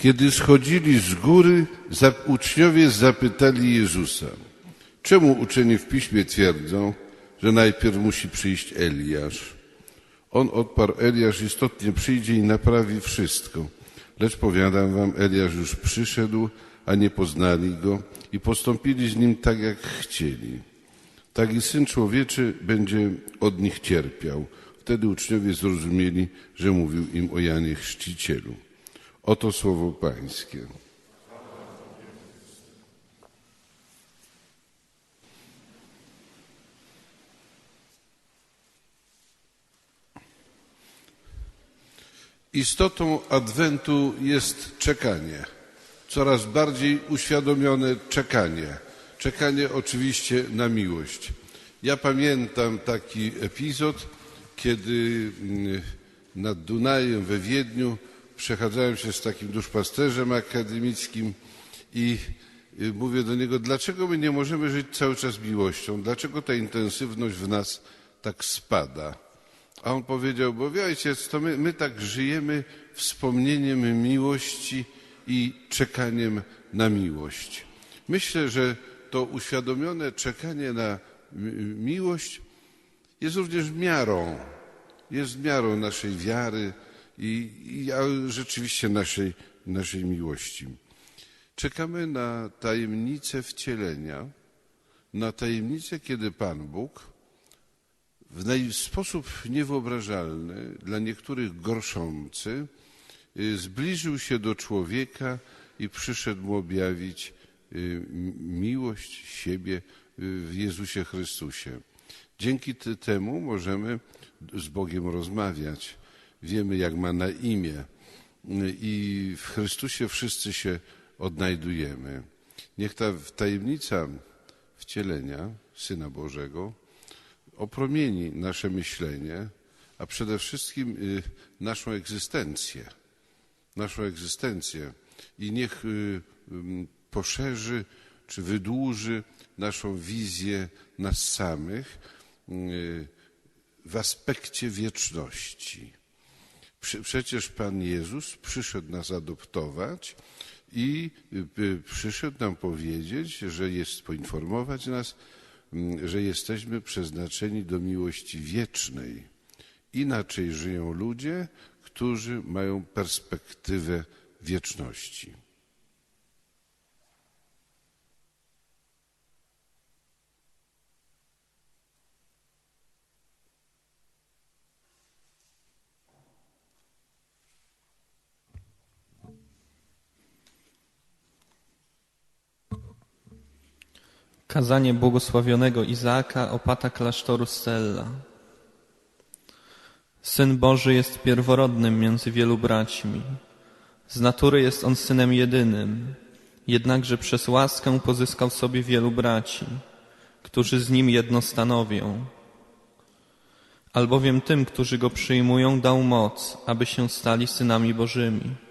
Kiedy schodzili z góry, uczniowie zapytali Jezusa, czemu uczeni w piśmie twierdzą, że najpierw musi przyjść Eliasz? On odparł, Eliasz istotnie przyjdzie i naprawi wszystko. Lecz powiadam wam, Eliasz już przyszedł, a nie poznali go i postąpili z nim tak, jak chcieli. Tak i Syn Człowieczy będzie od nich cierpiał. Wtedy uczniowie zrozumieli, że mówił im o Janie Chrzcicielu. Oto słowo Pańskie. Istotą Adwentu jest czekanie. Coraz bardziej uświadomione czekanie. Czekanie oczywiście na miłość. Ja pamiętam taki epizod, kiedy mm, nad Dunajem we Wiedniu przechadzałem się z takim duszpasterzem akademickim i y, mówię do niego, dlaczego my nie możemy żyć cały czas miłością? Dlaczego ta intensywność w nas tak spada? A on powiedział, bo wie to my, my tak żyjemy wspomnieniem miłości i czekaniem na miłość. Myślę, że to uświadomione czekanie na mi- miłość jest również miarą, jest miarą naszej wiary i, i rzeczywiście naszej, naszej miłości. Czekamy na tajemnicę wcielenia, na tajemnicę, kiedy Pan Bóg w naj- sposób niewyobrażalny, dla niektórych gorszący, y, zbliżył się do człowieka i przyszedł mu objawić y, miłość siebie y, w Jezusie Chrystusie. Dzięki temu możemy z Bogiem rozmawiać. Wiemy, jak ma na imię i w Chrystusie wszyscy się odnajdujemy. Niech ta tajemnica wcielenia Syna Bożego opromieni nasze myślenie, a przede wszystkim y, naszą egzystencję. Naszą egzystencję i niech y, poszerzy czy wydłuży naszą wizję nas samych y, w aspekcie wieczności. Prze- Przecież Pan Jezus przyszedł nas adoptować i y, przyszedł nam powiedzieć, że jest, poinformować nas, mm, że jesteśmy przeznaczeni do miłości wiecznej. Inaczej żyją ludzie, którzy mają perspektywę wieczności. Kazanie błogosławionego Izaaka, opata klasztoru Stella. Syn Boży jest pierworodnym między wielu braćmi. Z natury jest on synem jedynym, jednakże przez łaskę pozyskał sobie wielu braci, którzy z nim jedno stanowią. Albowiem tym, którzy go przyjmują, dał moc, aby się stali synami Bożymi.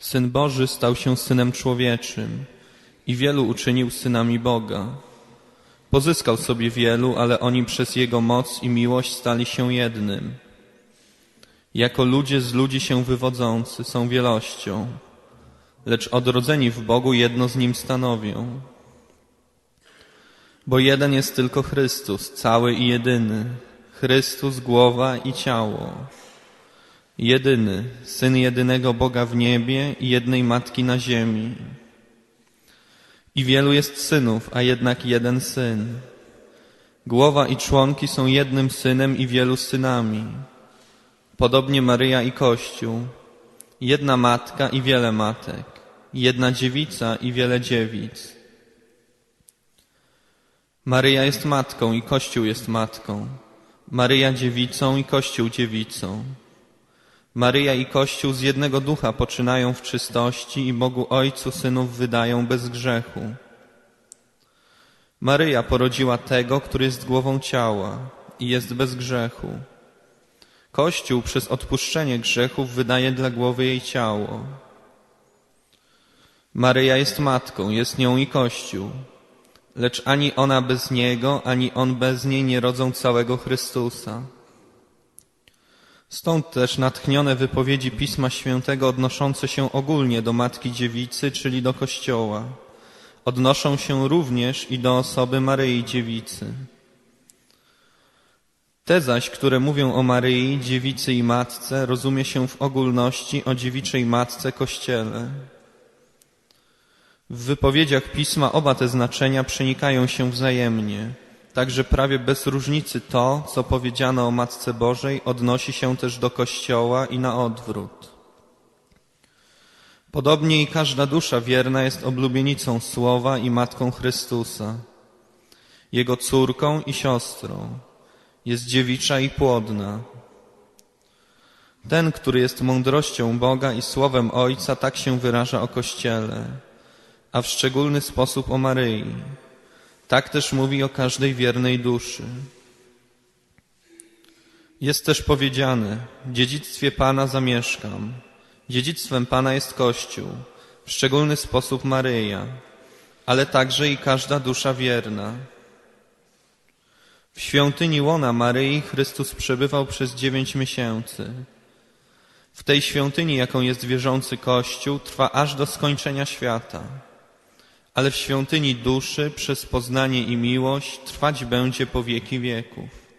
Syn Boży stał się synem człowieczym i wielu uczynił synami Boga. Pozyskał sobie wielu, ale oni przez Jego moc i miłość stali się jednym. Jako ludzie z ludzi się wywodzący są wielością, lecz odrodzeni w Bogu jedno z Nim stanowią. Bo jeden jest tylko Chrystus, cały i jedyny, Chrystus głowa i ciało. Jedyny, Syn jedynego Boga w niebie i jednej Matki na ziemi. I wielu jest synów, a jednak jeden Syn. Głowa i członki są jednym Synem i wielu synami. Podobnie Maryja i Kościół. Jedna Matka i wiele Matek. Jedna dziewica i wiele dziewic. Maryja jest Matką i Kościół jest Matką. Maryja dziewicą i Kościół dziewicą. Maryja i Kościół z jednego ducha poczynają w czystości i Bogu Ojcu synów wydają bez grzechu. Maryja porodziła tego, który jest głową ciała i jest bez grzechu. Kościół przez odpuszczenie grzechów wydaje dla głowy jej ciało. Maryja jest matką, jest nią i Kościół. Lecz ani ona bez niego, ani on bez niej nie rodzą całego Chrystusa. Stąd też natchnione wypowiedzi Pisma Świętego odnoszące się ogólnie do Matki Dziewicy, czyli do Kościoła. Odnoszą się również i do osoby Maryi Dziewicy. Te zaś, które mówią o Maryi, Dziewicy i Matce, rozumie się w ogólności o dziewiczej Matce Kościele. W wypowiedziach Pisma oba te znaczenia przenikają się wzajemnie. Także prawie bez różnicy to, co powiedziano o Matce Bożej, odnosi się też do Kościoła i na odwrót. Podobnie i każda dusza wierna jest oblubienicą Słowa i Matką Chrystusa, Jego córką i siostrą. Jest dziewicza i płodna. Ten, który jest mądrością Boga i Słowem Ojca, tak się wyraża o Kościele, a w szczególny sposób o Maryi. Tak też mówi o każdej wiernej duszy. Jest też powiedziane, dziedzictwie Pana zamieszkam. Dziedzictwem Pana jest Kościół, w szczególny sposób Maryja, ale także i każda dusza wierna. W świątyni łona Maryi Chrystus przebywał przez dziewięć miesięcy. W tej świątyni, jaką jest wierzący Kościół, trwa aż do skończenia świata ale w świątyni duszy przez poznanie i miłość trwać będzie po wieki wieków.